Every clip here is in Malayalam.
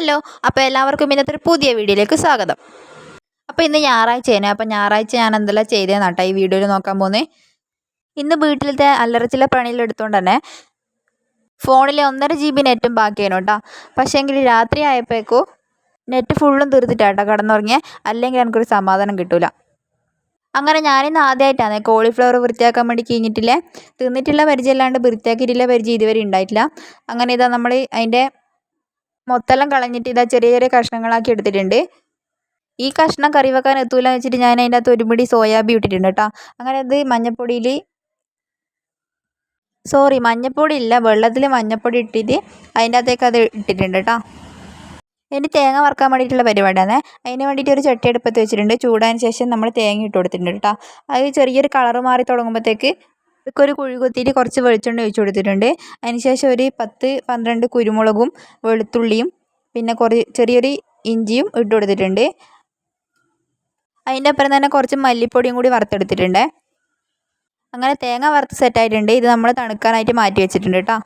ഹലോ അപ്പോൾ എല്ലാവർക്കും ഇന്നത്തെ ഒരു പുതിയ വീഡിയോയിലേക്ക് സ്വാഗതം. അപ്പോൾ ഇന്ന് ഞായറാഴ്ചയാണ് അപ്പോൾ ഞായറാഴ്ച ഞാൻ എന്തെല്ലാം ചെയ്തതെന്ന് കേട്ടോ ഈ വീഡിയോയിൽ നോക്കാൻ പോകുന്നത് ഇന്ന് വീട്ടിലത്തെ അല്ലറച്ചില പണിയിലെടുത്തുകൊണ്ട് തന്നെ ഫോണിൽ ഒന്നര ജി ബി നെറ്റും ബാക്കിയാണ് കേട്ടോ പക്ഷേങ്കിൽ രാത്രി ആയപ്പോഴേക്കും നെറ്റ് ഫുള്ളും തീർത്തിട്ടാട്ടോ കിടന്നുറങ്ങിയത് അല്ലെങ്കിൽ എനിക്കൊരു സമാധാനം കിട്ടില്ല അങ്ങനെ ഞാനിന്ന് ആദ്യമായിട്ടാണ് കോളിഫ്ലവർ വൃത്തിയാക്കാൻ വേണ്ടി കഴിഞ്ഞിട്ടില്ലേ? തിന്നിട്ടുള്ള പരിചയമില്ലാണ്ട് വൃത്തിയാക്കിയിട്ടുള്ള പരിചയം ഇതുവരെ ഉണ്ടായിട്ടില്ല. അങ്ങനെ ഇതാ നമ്മൾ അതിന്റെ മൊത്തെല്ലാം കളഞ്ഞിട്ട് ഇതാ ചെറിയ ചെറിയ കഷ്ണങ്ങളാക്കി എടുത്തിട്ടുണ്ട്. ഈ കഷ്ണം കറി വെക്കാൻ എത്തൂല വെച്ചിട്ട് ഞാൻ അതിന്റെ അകത്ത് ഒരു പിടി സോയാബീൻ ഇട്ടിട്ടുണ്ട് കേട്ടോ. അങ്ങനെ അത് മഞ്ഞപ്പൊടിയിൽ സോറി മഞ്ഞപ്പൊടി ഇല്ല വെള്ളത്തിൽ മഞ്ഞപ്പൊടി ഇട്ടിട്ട് അതിന്റെ അകത്തേക്ക് അത് ഇട്ടിട്ടുണ്ട് കേട്ടോ. ഇനി തേങ്ങ വറുക്കാൻ വേണ്ടിയിട്ടുള്ള പരിപാടിയാണ്. അതിന് വേണ്ടിയിട്ട് ഒരു ചട്ടി അടുപ്പത്ത് വെച്ചിട്ടുണ്ട്. ചൂടാൻ ശേഷം നമ്മൾ തേങ്ങ ഇട്ട് കൊടുത്തിട്ടുണ്ട് കേട്ടോ. അത് ചെറിയൊരു കളറ് മാറി തുടങ്ങുമ്പോഴത്തേക്ക് ഇതൊക്കെ ഒരു കുഴി കുത്തിയിട്ട് കുറച്ച് വെളിച്ചെണ്ണ ഒഴിച്ച് കൊടുത്തിട്ടുണ്ട്. അതിനുശേഷം ഒരു പത്ത് പന്ത്രണ്ട് കുരുമുളകും വെളുത്തുള്ളിയും പിന്നെ കുറേ ചെറിയൊരു ഇഞ്ചിയും ഇട്ട് കൊടുത്തിട്ടുണ്ട്. അതിന്റെ അപ്പുറം തന്നെ കുറച്ച് മല്ലിപ്പൊടിയും കൂടി വറുത്തെടുത്തിട്ടുണ്ട്. അങ്ങനെ തേങ്ങ വറുത്ത് സെറ്റായിട്ടുണ്ട് ഇത് നമ്മൾ തണുക്കാനായിട്ട് മാറ്റി വെച്ചിട്ടുണ്ട് കേട്ടോ.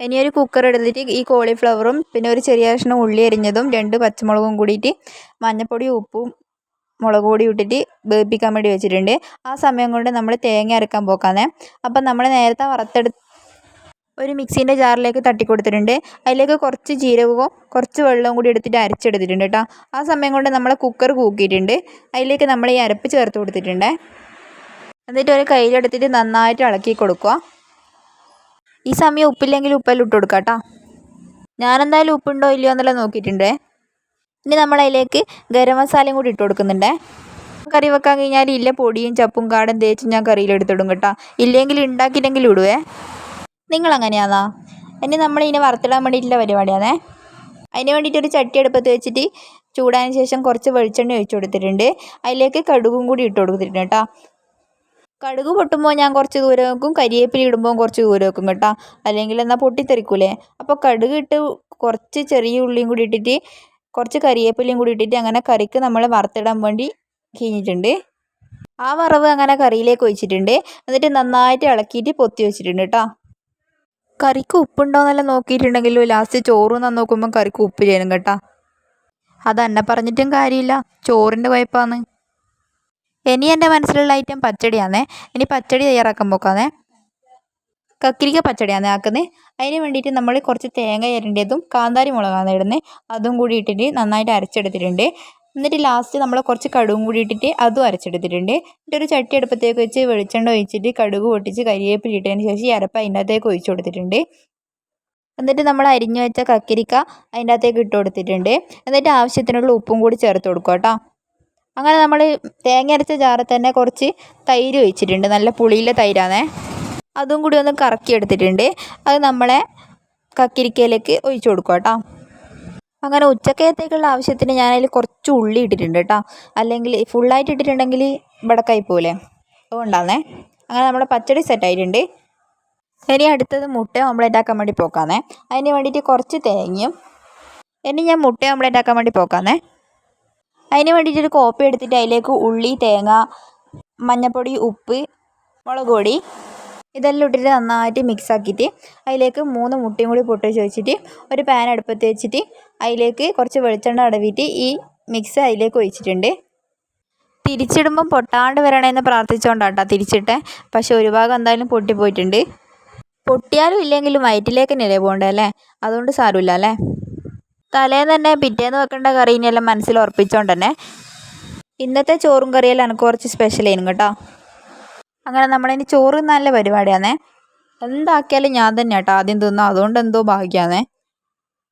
ഇനി ഒരു കുക്കർ എടുത്തിട്ട് ഈ കോളിഫ്ലവറും പിന്നെ ഒരു ചെറിയ കഷ്ണം ഉള്ളി അരിഞ്ഞതും രണ്ട് പച്ചമുളകും കൂടിയിട്ട് മഞ്ഞൾപ്പൊടിയും ഉപ്പും മുളക് പൊടി ഇട്ടിട്ട് വേവിപ്പിക്കാൻ വേണ്ടി വെച്ചിട്ടുണ്ട്. ആ സമയം കൊണ്ട് നമ്മൾ തേങ്ങ അരക്കാൻ പോക്കാന്നേ. അപ്പം നമ്മൾ നേരത്തെ വറുത്തെടു ഒരു മിക്സീന്റെ ജാറിലേക്ക് തട്ടി കൊടുത്തിട്ടുണ്ട് അതിലേക്ക് കുറച്ച് ജീരകവും കുറച്ച് വെള്ളവും കൂടി എടുത്തിട്ട് അരച്ചെടുത്തിട്ടുണ്ട് കേട്ടോ ആ സമയം കൊണ്ട് നമ്മൾ കുക്കർ കൂക്കിയിട്ടുണ്ട്. അതിലേക്ക് നമ്മൾ ഈ അരപ്പ് ചേർത്ത് കൊടുത്തിട്ടുണ്ട്. എന്നിട്ട് ഒരു കയ്യിലെടുത്തിട്ട് നന്നായിട്ട് ഇളക്കി കൊടുക്കുക. ഈ സമയം ഉപ്പില്ലെങ്കിൽ ഉപ്പെല്ലാം ഇട്ട് കൊടുക്കാം കേട്ടോ ഞാനെന്തായാലും ഉപ്പുണ്ടോ ഇല്ലയോ എന്നെല്ലാം നോക്കിയിട്ടുണ്ട്. ഇനി നമ്മൾ അതിലേക്ക് ഗരം മസാലയും കൂടി ഇട്ട് കൊടുക്കുന്നുണ്ട്. കറി വെക്കാൻ കഴിഞ്ഞാൽ ഇല്ല പൊടിയും ചപ്പും കാടും തേച്ച് ഞാൻ കറിയിലെടുത്തിടും കേട്ടോ. ഇല്ലെങ്കിൽ ഉണ്ടാക്കിയില്ലെങ്കിൽ ഇടുവേ. നിങ്ങൾ നിങ്ങളങ്ങനെയാണോ ഇനി നമ്മൾ ഇതിനെ വറുത്തിടാൻ വേണ്ടിയിട്ടുള്ള പരിപാടിയാണേ അതിന് വേണ്ടിയിട്ട് ഒരു ചട്ടി അടുപ്പത്ത് വെച്ചിട്ട് ചൂടായതിന് ശേഷം കുറച്ച് വെളിച്ചെണ്ണ ഒഴിച്ചു കൊടുത്തിട്ടുണ്ട്. അതിലേക്ക് കടുകും കൂടി ഇട്ട് കൊടുത്തിട്ടുണ്ട് കേട്ടോ. കടുക് പൊട്ടുമ്പോൾ ഞാൻ കുറച്ച് ദൂരം വെക്കും. കരിയേപ്പിലി ഇടുമ്പോൾ കുറച്ച് ദൂരം വെക്കും കേട്ടോ. അല്ലെങ്കിൽ എന്നാൽ പൊട്ടിത്തെറിക്കൂലേ. അപ്പോൾ കടുക് ഇട്ട് കുറച്ച് ചെറിയ ഉള്ളിയും കൂടി ഇട്ടിട്ട് കുറച്ച് കരിവേപ്പിലയും കൂടി ഇട്ടിട്ട് അങ്ങനെ കറിക്ക് നമ്മൾ വറുത്തിടാൻ വേണ്ടി കഴിഞ്ഞിട്ടുണ്ട്. ആ വറവ് അങ്ങനെ കറിയിലേക്ക് ഒഴിച്ചിട്ടുണ്ട്. എന്നിട്ട് നന്നായിട്ട് ഇളക്കിയിട്ട് പൊത്തി വെച്ചിട്ടുണ്ട് കേട്ടോ. കറിക്ക് ഉപ്പുണ്ടോയെന്നെല്ലാം നോക്കിയിട്ടുണ്ടെങ്കിലും ലാസ്റ്റ് ചോറ് നന്ന് നോക്കുമ്പോൾ കറിക്ക് ഉപ്പ് ചേരും കേട്ടോ. അത് എന്നെ പറഞ്ഞിട്ടും കാര്യമില്ല. ചോറിന്റെ കുഴപ്പമാണ് ഇനി എന്റെ മനസ്സിലുള്ള ഐറ്റം പച്ചടിയാണേ ഇനി പച്ചടി തയ്യാറാക്കാൻ പോക്കാന്നേ. കക്കിരിക്ക പച്ചടിയാണ് ആക്കുന്നത് അതിന് വേണ്ടിയിട്ട് നമ്മൾ കുറച്ച് തേങ്ങ ഇരണ്ടിയതും കാന്താരി മുളകാണ് ഇടുന്നത് അതും കൂടി ഇട്ടിട്ട് നന്നായിട്ട് അരച്ചെടുത്തിട്ടുണ്ട്. എന്നിട്ട് ലാസ്റ്റ് നമ്മൾ കുറച്ച് കടുകും കൂടി ഇട്ടിട്ട് അതും അരച്ചെടുത്തിട്ടുണ്ട്. എന്നിട്ട് ഒരു ചട്ടി അടുപ്പത്തേക്ക് വെച്ച് വെളിച്ചെണ്ണ ഒഴിച്ചിട്ട് കടുക് പൊട്ടിച്ച് കരിവേപ്പില ഇട്ടതിന് ശേഷം ഈ അരപ്പ് അതിന്റെ അകത്തേക്ക് ഒഴിച്ചു കൊടുത്തിട്ടുണ്ട്. എന്നിട്ട് നമ്മൾ അരിഞ്ഞു വെച്ച കക്കിരിക്ക അതിന്റെ അകത്തേക്ക് ഇട്ട് കൊടുത്തിട്ടുണ്ട്. എന്നിട്ട് ആവശ്യത്തിനുള്ള ഉപ്പും കൂടി ചേർത്ത് കൊടുക്കുക കേട്ടോ. അങ്ങനെ നമ്മൾ തേങ്ങ അരച്ച ജാറിൽ തന്നെ കുറച്ച് തൈര് ഒഴിച്ചിട്ടുണ്ട്. നല്ല പുളിയിലെ തൈരാണേ. അതും കൂടി ഒന്ന് കറക്കി എടുത്തിട്ടുണ്ട് അത് നമ്മളെ കക്കിരിക്കയിലേക്ക് ഒഴിച്ചു കൊടുക്കുക കേട്ടോ. അങ്ങനെ ഉച്ചക്കത്തേക്കുള്ള ആവശ്യത്തിന് ഞാനതിൽ കുറച്ച് ഉള്ളി ഇട്ടിട്ടുണ്ട് കേട്ടോ. അല്ലെങ്കിൽ ഫുള്ളായിട്ട് ഇട്ടിട്ടുണ്ടെങ്കിൽ ഇവിടക്കായി പോലെ അതുകൊണ്ടാണേ അങ്ങനെ നമ്മുടെ പച്ചടി സെറ്റായിട്ടുണ്ട് ഇനി അടുത്തത് മുട്ട ഓംലേറ്റ് ആക്കാൻ വേണ്ടി പോക്കാന്നേ. അതിന് വേണ്ടിയിട്ട് കുറച്ച് തേങ്ങയും ഇനി ഞാൻ മുട്ട ഓംലേറ്റ് ആക്കാൻ വേണ്ടി പോക്കാന്നേ. അതിന് വേണ്ടിയിട്ട് ഒരു കോപ്പി എടുത്തിട്ട് അതിലേക്ക് ഉള്ളി തേങ്ങ മഞ്ഞൾപ്പൊടി ഉപ്പ് മുളക് പൊടി ഇതെല്ലാം ഇട്ടിട്ട് നന്നായിട്ട് മിക്സ് ആക്കിയിട്ട് അതിലേക്ക് മൂന്ന് മുട്ടയും കൂടി പൊട്ടിച്ച് വെച്ചിട്ട് ഒരു പാൻ അടുപ്പത്ത് വെച്ചിട്ട് അതിലേക്ക് കുറച്ച് വെളിച്ചെണ്ണ അടവിയിട്ട് ഈ മിക്സ് അതിലേക്ക് ഒഴിച്ചിട്ടുണ്ട്. തിരിച്ചിടുമ്പം പൊട്ടാണ്ട് വരണമെന്ന് പ്രാർത്ഥിച്ചുകൊണ്ടാട്ടോ തിരിച്ചിട്ടെ. പക്ഷേ ഒരു ഭാഗം എന്തായാലും പൊട്ടിപ്പോയിട്ടുണ്ട് പൊട്ടിയാലും ഇല്ലെങ്കിലും വയറ്റിലേക്ക് തന്നെയല്ലേ പോകണ്ടേ അല്ലേ? അതുകൊണ്ട് സാരമില്ല അല്ലേ? തലേന്ന് തന്നെ പിറ്റേന്ന് വെക്കേണ്ട കറീനെല്ലാം മനസ്സിൽ ഉറപ്പിച്ചുകൊണ്ട് തന്നെ ഇന്നത്തെ ചോറും കറിയെല്ലാം എനിക്ക് കുറച്ച് സ്പെഷ്യൽ ആയിരുന്നു കേട്ടോ. അങ്ങനെ നമ്മളിനി ചോറ് നല്ല പരിപാടിയാണേ എന്താക്കിയാലും ഞാൻ തന്നെ കേട്ടോ ആദ്യം തിന്നും. അതുകൊണ്ട് എന്തോ ഭാഗ്യമാണേ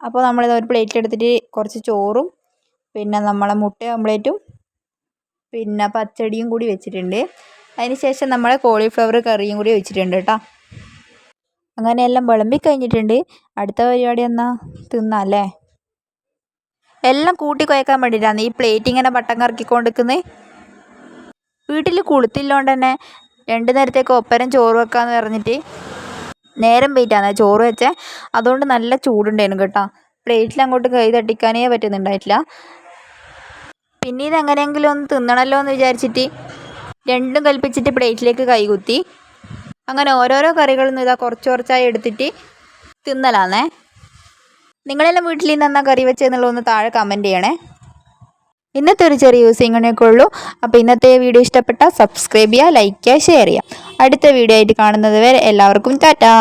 അപ്പോൾ നമ്മളിത് ഒരു പ്ലേറ്റിലെടുത്തിട്ട് കുറച്ച് ചോറും പിന്നെ നമ്മളെ മുട്ട ഓംപ്ലേറ്റും പിന്നെ പച്ചടിയും കൂടി വെച്ചിട്ടുണ്ട്. ശേഷം നമ്മൾ കോളിഫ്ലവർ കറിയും കൂടി വെച്ചിട്ടുണ്ട് കേട്ടോ അങ്ങനെ എല്ലാം വിളമ്പി കഴിഞ്ഞിട്ടുണ്ട്. അടുത്ത പരിപാടി എന്നാ? തിന്നാല്ലേ എല്ലാം കൂട്ടി കുഴക്കാൻ വേണ്ടിയിട്ടാണ് ഈ പ്ലേറ്റ് ഇങ്ങനെ പട്ടം കറക്കിക്കൊണ്ടിരിക്കുന്നത് വീട്ടിൽ കുളുത്തില്ലോണ്ട് തന്നെ രണ്ട് നേരത്തേക്ക് ഒപ്പരം ചോറ് വെക്കാമെന്ന് പറഞ്ഞിട്ട് നേരം വെയിറ്റാണ് ചോറ് വെച്ചേ. അതുകൊണ്ട് നല്ല ചൂടുണ്ടായിരുന്നു കേട്ടോ. പ്ലേറ്റിൽ അങ്ങോട്ട് കൈ തട്ടിക്കാനേ പറ്റുന്നുണ്ടായിട്ടില്ല. പിന്നെ ഇത് എങ്ങനെയെങ്കിലും ഒന്ന് തിന്നണല്ലോ എന്ന് വിചാരിച്ചിട്ട് രണ്ടും കൽപ്പിച്ചിട്ട് പ്ലേറ്റിലേക്ക് കൈകുത്തി അങ്ങനെ ഓരോരോ കറികളിൽ നിന്ന് ഇതാ കുറച്ച് കുറച്ചായി എടുത്തിട്ട് തിന്നലാന്നേ. നിങ്ങളെല്ലാം വീട്ടിൽ നിന്ന് എന്നാ കറി വെച്ചെന്നുള്ളതൊന്ന് താഴെ കമന്റ് ചെയ്യണേ. ഇന്നത്തെ ഒരു ചെറിയ യൂസ് ഇങ്ങനെയൊക്കെ ഉള്ളൂ. അപ്പോൾ ഇന്നത്തെ വീഡിയോ ഇഷ്ടപ്പെട്ടാൽ സബ്സ്ക്രൈബ് ചെയ്യുക ലൈക്ക് ചെയ്യുക ഷെയർ ചെയ്യുക. അടുത്ത വീഡിയോ ആയിട്ട് കാണുന്നത് വരെ എല്ലാവർക്കും ടാറ്റാ.